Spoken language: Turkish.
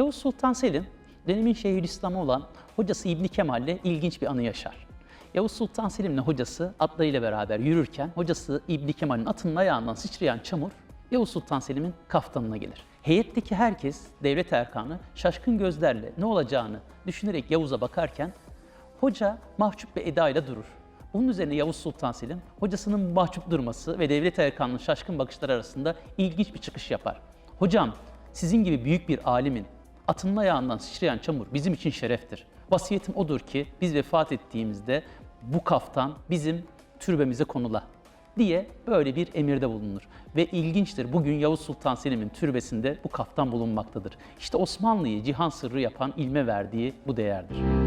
Yavuz Sultan Selim dönemin Şeyhülislam'ı olan hocası İbni Kemal'le ilginç bir anı yaşar. Yavuz Sultan Selim'le hocası atlarıyla beraber yürürken hocası İbni Kemal'in atının ayağından sıçrayan çamur Yavuz Sultan Selim'in kaftanına gelir. Heyetteki herkes, devlet erkanı şaşkın gözlerle ne olacağını düşünerek Yavuz'a bakarken hoca mahcup bir edayla durur. Bunun üzerine Yavuz Sultan Selim hocasının mahcup durması ve devlet erkanının şaşkın bakışları arasında ilginç bir çıkış yapar. Hocam sizin gibi büyük bir alimin atının ayağından sıçrayan çamur bizim için şereftir. Vasiyetim odur ki biz vefat ettiğimizde bu kaftan bizim türbemize konula diye böyle bir emirde bulunur. Ve ilginçtir bugün Yavuz Sultan Selim'in türbesinde bu kaftan bulunmaktadır. İşte Osmanlı'yı cihan sırrı yapan ilme verdiği bu değerdir.